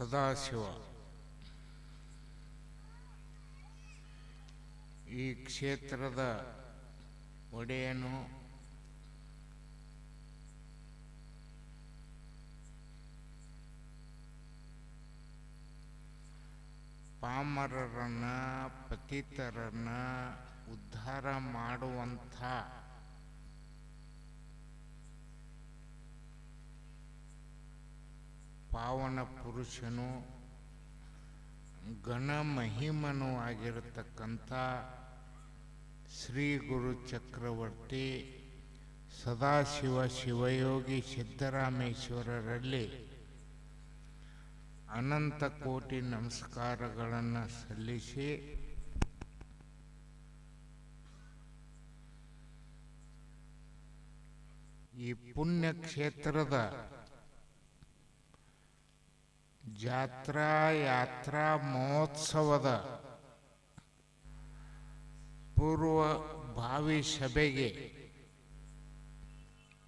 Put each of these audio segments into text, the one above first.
ಸದಾಶಿವ. ಈ ಕ್ಷೇತ್ರದ ಒಡೆಯನು ಪಾಮರರನ್ನು ಪತಿತರನ್ನು ಉದ್ಧಾರ ಮಾಡುವಂಥ ಪಾವನ ಪುರುಷನು ಗಣಮಹಿಮನು ಆಗಿರತಕ್ಕಂಥ ಶ್ರೀ ಗುರು ಚಕ್ರವರ್ತಿ ಸದಾಶಿವ ಶಿವಯೋಗಿ ಸಿದ್ದರಾಮೇಶ್ವರರಲ್ಲಿ ಅನಂತ ಕೋಟಿ ನಮಸ್ಕಾರಗಳನ್ನು ಸಲ್ಲಿಸಿ ಈ ಪುಣ್ಯ ಕ್ಷೇತ್ರದ ಜಾತ್ರಾ ಯಾತ್ರಾ ಮಹೋತ್ಸವದ ಪೂರ್ವ ಭಾವಿ ಸಭೆಗೆ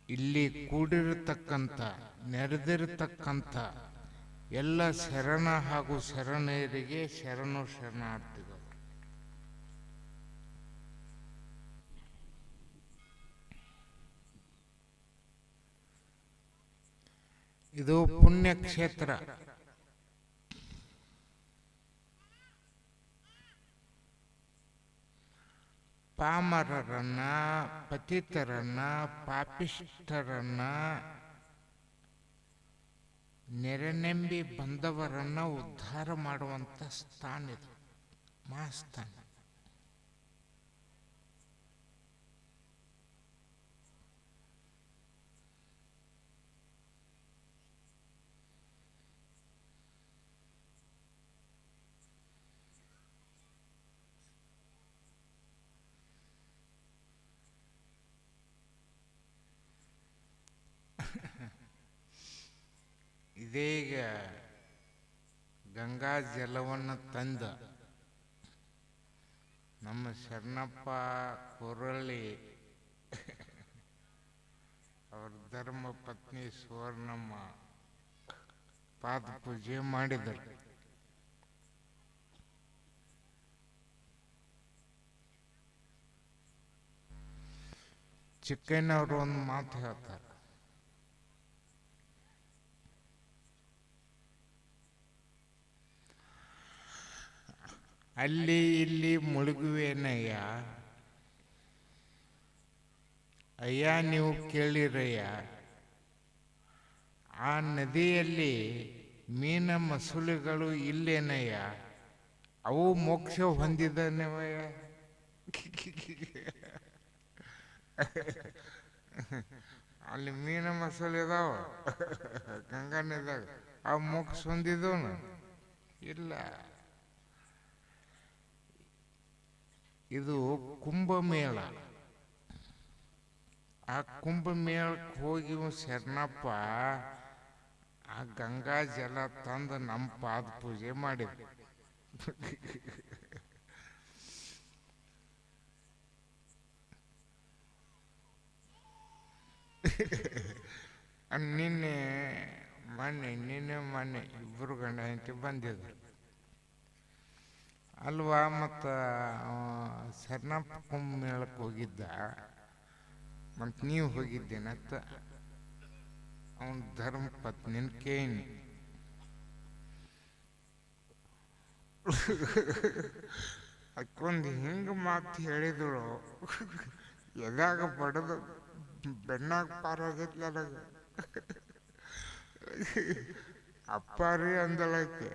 ಇಲ್ಲಿ ಕೂಡಿರತಕ್ಕಂಥ, ನೆರೆದಿರತಕ್ಕಂಥ ಎಲ್ಲ ಶರಣ ಹಾಗೂ ಶರಣೆಯರಿಗೆ ಶರಣು ಶರಣಾರ್ಥಿಗಳು. ಇದು ಪುಣ್ಯಕ್ಷೇತ್ರ. ಪಾಮರರನ್ನ ಪತಿತರನ್ನ ಪಾಪಿಷ್ಠರನ್ನ ನೆರೆನೆಂಬಿ ಬಂದವರನ್ನ ಉದ್ಧಾರ ಮಾಡುವಂಥ ಸ್ಥಾನ ಇದು. ಮಹಾಸ್ಥಾನ. ಇದೀಗ ಗಂಗಾ ಜಲವನ್ನು ತಂದ. ನಮ್ಮ ಶರಣಪ್ಪ ಕೊರಳಿ ಅವ್ರ ಧರ್ಮ ಪತ್ನಿ ಸುವರ್ಣಮ್ಮ ಪಾದ ಪೂಜೆ ಮಾಡಿದರು. ಚಿಕ್ಕಯ್ಯನವರು ಒಂದು ಮಾತು ಹೇಳ್ತಾರೆ. ಅಲ್ಲಿ ಇಲ್ಲಿ ಮುಳುಗುವೇನಯ್ಯ? ಅಯ್ಯ, ನೀವು ಕೇಳಿರಯ್ಯ, ಆ ನದಿಯಲ್ಲಿ ಮೀನ ಮಸೂಲಿಗಳು ಇಲ್ಲೇನಯ್ಯ? ಅವು ಮೋಕ್ಷ ಹೊಂದಿದನವಯ್ಯ ಅಲ್ಲಿ ಮೀನ ಮಸಾಲೆ ಇದಾವ ಗಂಗಾ ನದಿಯಾಗ. ಆ ಮೋಕ್ಷ ಹೊಂದಿದವನು? ಇಲ್ಲ. ಇದು ಕುಂಭಮೇಳ. ಆ ಕುಂಭಮೇಳಕ್ಕೆ ಹೋಗಿ ಶರಣಪ್ಪ, ಆ ಗಂಗಾ ಜಲ ತಂದು ನಮ್ಮ ಪಾದ ಪೂಜೆ ಮಾಡಿದ ನಿನ್ನೆ ಮೊನ್ನೆ ನಿನ್ನೆ ಮೊನ್ನೆ ಇಬ್ಬರು ಗಂಡ ಹೆಂಡತಿ ಬಂದಿದ್ರು. ಅಲ್ವಾ, ಮತ್ತು ಶರಣಪ್ಪ ಕುಂಭಮೇಳಕ್ಕೆ ಹೋಗಿದ್ದ. ಮತ್ತು ನೀವು ಹೋಗಿದ್ದೇನತ್ತ? ಅವನ ಧರ್ಮ ಪತ್ನಿ ಕೇಳಿ ಅಕ್ಕೊಂದು ಹಿಂಗೆ ಮಾತು ಹೇಳಿದಳು. ಎದಾಗ ಬಡದು ಬೆನ್ನಾಗ ಪಾರಾಗೈತಿ ಅಪ್ಪ ರೀ ಅಂದಳಕ್ಕೆ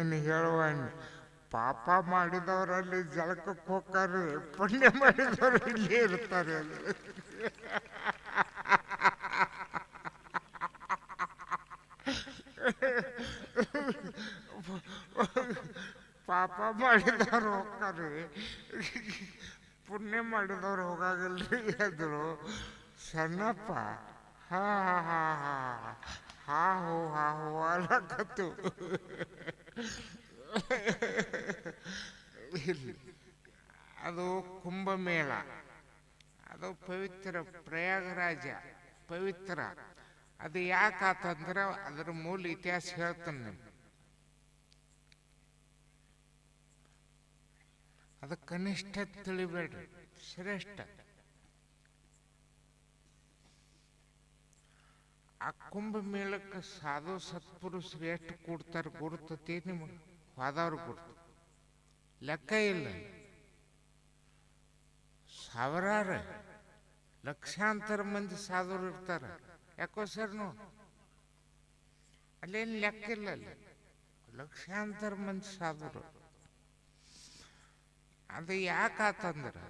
ಏನು ಹೇಳುವ ಪಾಪ ಮಾಡಿದವರಲ್ಲಿ ಜಳಕಕ್ಕೆ ಹೋಗ್ತಾರೆ ಪುಣ್ಯ ಮಾಡಿದವರು ಇಲ್ಲೇ ಇರ್ತಾರೆ. ಪಾಪ ಮಾಡಿದವರು ಹೋಗ್ತಾರೆ. ಪುಣ್ಯ ಮಾಡಿದವ್ರು ಹೋಗಾಗಲ್ರಿ ಅಂದರು. ಸಣ್ಣಪ್ಪ, ಹಾ ಹಾ ಹಾ ಹಾ ಹಾ, ಹೋ ಹಾ, ಹೋ ಅಲ್ಲಕತ್ತು ಇರ್ಲಿ. ಅದು ಕುಂಭಮೇಳ. ಅದು ಪವಿತ್ರ ಪ್ರಯಾಗರಾಜ, ಪವಿತ್ರ. ಅದು ಯಾಕಾತಂದ್ರೆ ಅದರ ಮೂಲ ಇತಿಹಾಸ ಹೇಳ್ತಾನೆ ನಿಮ್ಗೆ. ಅದು ಕನಿಷ್ಠ ತಿಳಿಬೇಡ್ರಿ, ಶ್ರೇಷ್ಠ. ಆ ಕುಂಭಮೇಳಕ್ಕೆ ಸಾಧು ಸತ್ಪುರುಷರು ಎಷ್ಟು ಕೂಡ್ತಾರೆ ಗುರುತತಿ ನಿಮಗೆ ಹೋದವ್ರು ಗುರ್ತು. ಲೆಕ್ಕ ಇಲ್ಲ ಸಾವಿರಾರು ಲಕ್ಷಾಂತರ ಮಂದಿ ಸಾಧುರು ಇರ್ತಾರೆ ಯಾಕೋ ಸರ್ ನೋಡಿ ಅಲ್ಲೇನು ಲೆಕ್ಕ ಇಲ್ಲ ಅಲ್ಲಿ ಲಕ್ಷಾಂತರ ಮಂದಿ ಸಾಧುರು ಅದು ಯಾಕಾತಂದ್ರೆ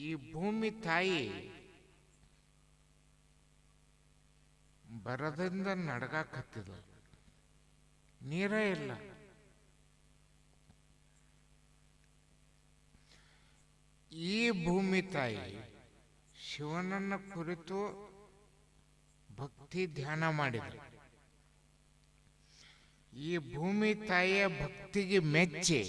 ಈ ಭೂಮಿ ತಾಯಿ ಬರದಿಂದ ನಡಗಾಕತ್ತಿದ್ರು ನೀರೇ ಇಲ್ಲ. ಈ ಭೂಮಿ ತಾಯಿ ಶಿವನನ್ನ ಕುರಿತು ಭಕ್ತಿ ಧ್ಯಾನ ಮಾಡಿದರು ಈ ಭೂಮಿ ತಾಯಿಯ ಭಕ್ತಿಗೆ ಮೆಚ್ಚಿ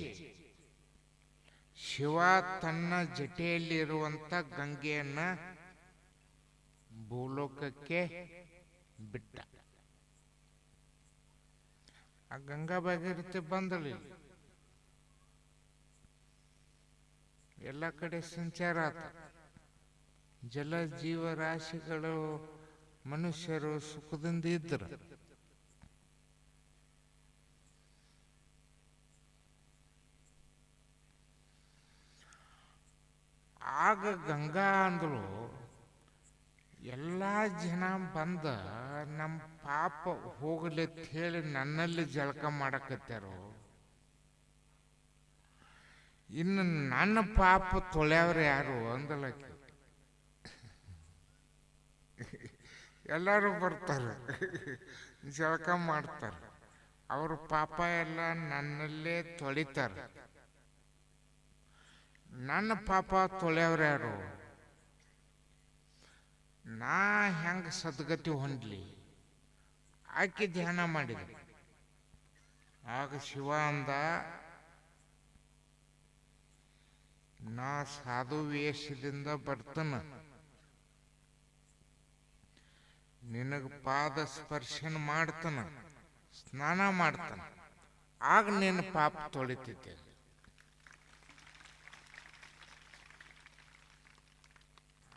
ಶಿವ ತನ್ನ ಜಟೆಯಲ್ಲಿರುವಂತ ಗಂಗೆಯನ್ನ ಭೂಲೋಕಕ್ಕೆ ಬಿಟ್ಟ. ಆ ಗಂಗಾ ಭಾಗೀರಥಿ ಬಂದಳಿ ಎಲ್ಲ ಕಡೆ ಸಂಚಾರ ಆತ. ಜಲ ಜೀವರಾಶಿಗಳು ಮನುಷ್ಯರು ಸುಖದಿಂದ ಇದ್ದರು ಆಗ ಗಂಗಾ ಅಂದ್ರು ಎಲ್ಲ ಜನ ಬಂದ ನಮ್ಮ ಪಾಪ ಹೋಗಲಿ ಅಂತ ಹೇಳಿ ನನ್ನಲ್ಲಿ ಜಳಕ ಮಾಡಕತ್ತಾರೋ ಇನ್ನು ನನ್ನ ಪಾಪ ತೊಳೆಯವ್ರು ಯಾರು ಅಂದಲಕ್ಕೆ ಎಲ್ಲರೂ ಬರ್ತಾರೆ. ಜಳಕ ಮಾಡ್ತಾರೆ. ಅವ್ರ ಪಾಪ ಎಲ್ಲ ನನ್ನಲ್ಲೇ ತೊಳಿತಾರೆ. ನನ್ನ ಪಾಪ ತೊಳೆಯವ್ರು ಯಾರು? ನಾ ಹೆಂಗ ಸದ್ಗತಿ ಹೊಂದ್ಲಿ? ಆಕೆ ಧ್ಯಾನ ಮಾಡಿದ. ಆಗ ಶಿವ ಅಂದ, ನಾ ಸಾಧು ವೇಷದಿಂದ ಬರ್ತನ. ನಿನಗ ಪಾದ ಸ್ಪರ್ಶನ ಮಾಡ್ತನ, ಸ್ನಾನ ಮಾಡ್ತಾನ. ಆಗ ನಿನ್ನ ಪಾಪ ತೊಳಿತಿದ್ದೆ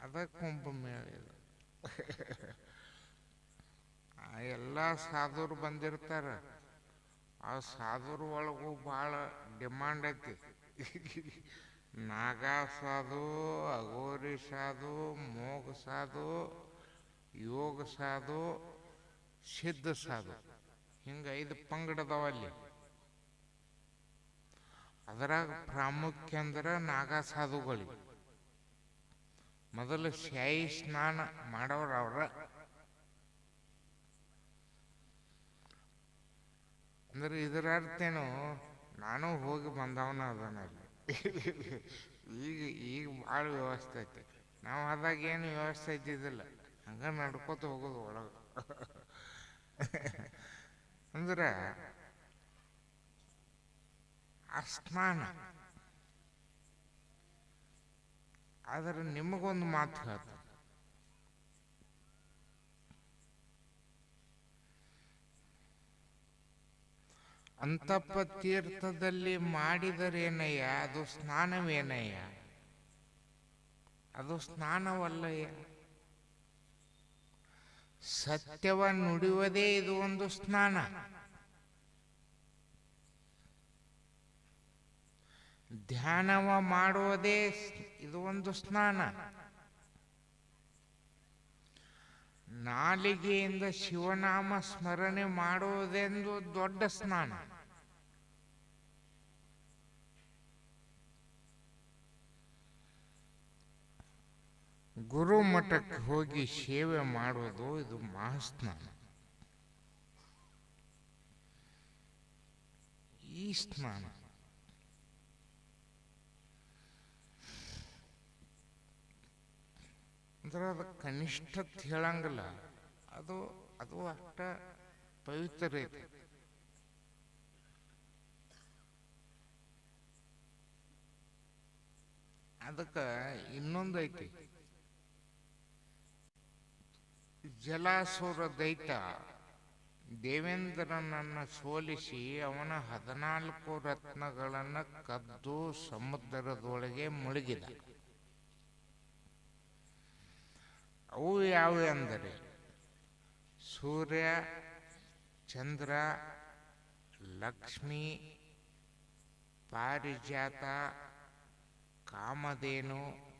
ಅದ ಕುಂಭಮೇಳ ಇದು. ಆ ಎಲ್ಲ ಸಾಧುರು ಬಂದಿರ್ತಾರ. ಆ ಸಾಧುರ ಒಳಗೂ ಭಾಳ ಡಿಮಾಂಡ್ ಐತಿ. ನಾಗ ಸಾಧು ಅಗೋರಿ ಸಾಧು ಮೋಗ ಸಾಧು, ಯೋಗ ಸಾಧು, ಸಿದ್ಧ ಸಾಧು. ಹಿಂಗೆ ಐದು ಪಂಗಡದವ ಅಲ್ಲಿ. ಅದರಾಗ ಪ್ರಾಮುಖ್ಯ ಅಂದ್ರೆ ನಾಗ ಸಾಧುಗಳಿಗೆ ಮೊದಲು ಶಾಯಿ ಸ್ನಾನ ಮಾಡೋರು ಅವ್ರ. ಅಂದ್ರೆ ಇದರ ಅರ್ಥೇನು? ನಾನು ಹೋಗಿ ಬಂದವನ ಅದನ್ನಲ್ಲಿ ಈಗ ಈಗ ಭಾಳ ವ್ಯವಸ್ಥೆ ಐತೆ. ನಾವು ಆದಾಗ ಏನು ವ್ಯವಸ್ಥೆ ಇದ್ದಿದ್ದಿಲ್ಲ. ಹಂಗೆ ನಡ್ಕೋತ ಹೋಗೋದು ಒಳಗೆ. ಅಂದ್ರೆ ಆ ಸ್ನಾನ ಆದರೆ ನಿಮಗೊಂದು ಮಾತು ಹೇಳ್ತ ಅಂತಪ್ಪ ತೀರ್ಥದಲ್ಲಿ ಮಾಡಿದರೇನಯ್ಯ? ಅದು ಸ್ನಾನವೇನಯ್ಯ? ಅದು ಸ್ನಾನವಲ್ಲಯ್ಯ. ಸತ್ಯವ ನುಡಿಯುವುದೇ ಇದು ಒಂದು ಸ್ನಾನ. ಧ್ಯಾನವ ಮಾಡುವುದೇ ಇದು ಒಂದು ಸ್ನಾನ. ನಾಲಿಗೆಯಿಂದ ಶಿವನಾಮ ಸ್ಮರಣೆ ಮಾಡುವುದೆಂದು ದೊಡ್ಡ ಸ್ನಾನ. ಗುರು ಮಠಕ್ಕೆ ಹೋಗಿ ಸೇವೆ ಮಾಡೋದು ಇದು ಮಹಾಸ್ನಾನ. ಈ ಸ್ನಾನ. ಅಂದ್ರೆ ಅದು ಕನಿಷ್ಠ ಹೇಳಂಗಿಲ್ಲ. ಅದು ಅದು ಅಷ್ಟ ಪವಿತ್ರ ಐತಿ. ಅದಕ್ಕೆ ಇನ್ನೊಂದು ಐತಿ. ಜಲಾಸುರ ದೈತ ದೇವೇಂದ್ರನನ್ನು ಸೋಲಿಸಿ ಅವನ ಹದಿನಾಲ್ಕು ರತ್ನಗಳನ್ನು ಕದ್ದು ಸಮುದ್ರದೊಳಗೆ ಮುಳುಗಿದ. ಅವು ಯಾವ ಎಂದರೆ ಸೂರ್ಯ, ಚಂದ್ರ, ಲಕ್ಷ್ಮಿ, ಪಾರಿಜಾತ, ಕಾಮಧೇನು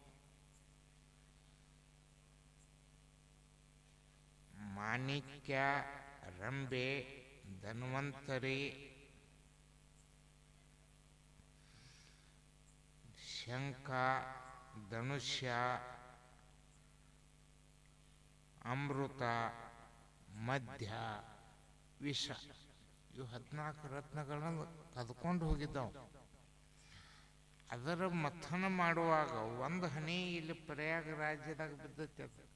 ಮಾಣಿಕ್ಯ ರಂಬೆ ಧನ್ವಂತರಿ, ಶಂಖ, ಧನುಷ್ಯ, ಅಮೃತ ಮಧ್ಯ ವಿಷ. ಇವು ಹದಿನಾಲ್ಕು ರತ್ನಗಳನ್ನು ಕದ್ಕೊಂಡು ಹೋಗಿದ್ದವು. ಅದರ ಮಥನ ಮಾಡುವಾಗ ಒಂದು ಹನಿ ಇಲ್ಲಿ ಪ್ರಯಾಗ ರಾಜ್ಯದಾಗ ಬಿದ್ದೈತೆ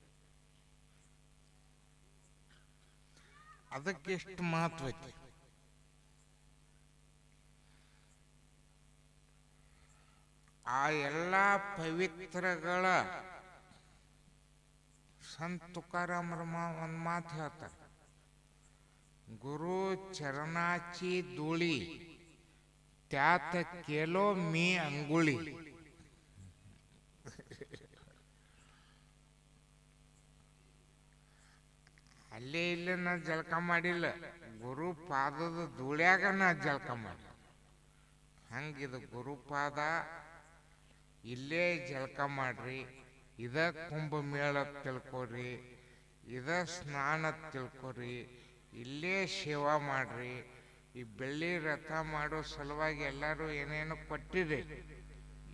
ಅದು ಅದಕ್ಕೆ ಎಷ್ಟು ಮಹತ್ವ ಐತಿ ಆ ಎಲ್ಲ ಪವಿತ್ರಗಳ ಸಂತ ತುಕಾರಾಮರ ಒಂದು ಮಾತು ಹೇಳ್ತಾರೆ ಗುರು ಚರಣಾಚಿ ಧೂಳಿ त्यात केलो मी अंगुळी ಅಲ್ಲೇ ಇಲ್ಲೇ ನಾ ಜಳಕ ಮಾಡಿಲ್ಲ. ಗುರು ಪಾದದ ಧೂಳ್ಯಾಗ ನಾ ಜಳಕ ಮಾಡಿ ಹಂಗಿದು ಗುರುಪಾದ ಇಲ್ಲೇ ಜಳಕ ಮಾಡ್ರಿ. ಇದ ಕುಂಭಮೇಳ ತಿಳ್ಕೊರಿ, ಇದ ಸ್ನಾನ ತಿಳ್ಕೊರಿ, ಇಲ್ಲೇ ಸೇವಾ ಮಾಡ್ರಿ. ಈ ಬೆಳ್ಳಿ ರಥ ಮಾಡೋ ಸಲುವಾಗಿ ಎಲ್ಲರೂ ಏನೇನು ಕೊಟ್ಟಿರಿ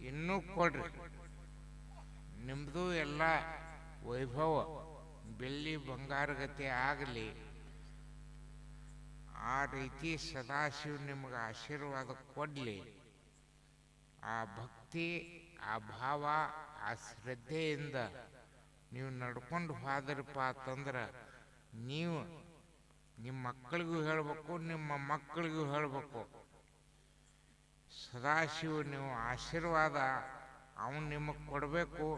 ಇನ್ನೂ ಕೊಡ್ರಿ. ನಿಮ್ಮದು ಎಲ್ಲ ವೈಭವ. ಬೆಳ್ಳಿ ಬಂಗಾರಗತೆ ಆಗಲಿ, ಆ ರೀತಿ ಸದಾಶಿವ ನಿಮಗೆ ಆಶೀರ್ವಾದ ಕೊಡಲಿ. ಆ ಭಕ್ತಿ, ಆ ಭಾವ, ಆ ಶ್ರದ್ಧೆಯಿಂದ ನೀವು ನಡ್ಕೊಂಡು ಹೋದ್ರಪ್ಪ ಅಂತಂದ್ರೆ ನೀವು ನಿಮ್ಮ ಮಕ್ಕಳಿಗೂ ಹೇಳಬೇಕು, ನಿಮ್ಮ ಮಕ್ಕಳಿಗೂ ಹೇಳಬೇಕು. ಸದಾಶಿವ ನೀವು ಆಶೀರ್ವಾದ ಅವನು ನಿಮಗೆ ಕೊಡಬೇಕು.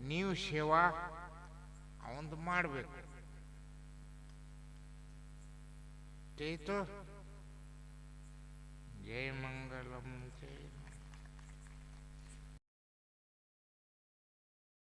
ನೀವು ಸೇವಾ ಅವಂದು ಮಾಡಬೇಕು. ಆಯ್ತು ಜೈ ಮಂಗಲಂ ಜೈ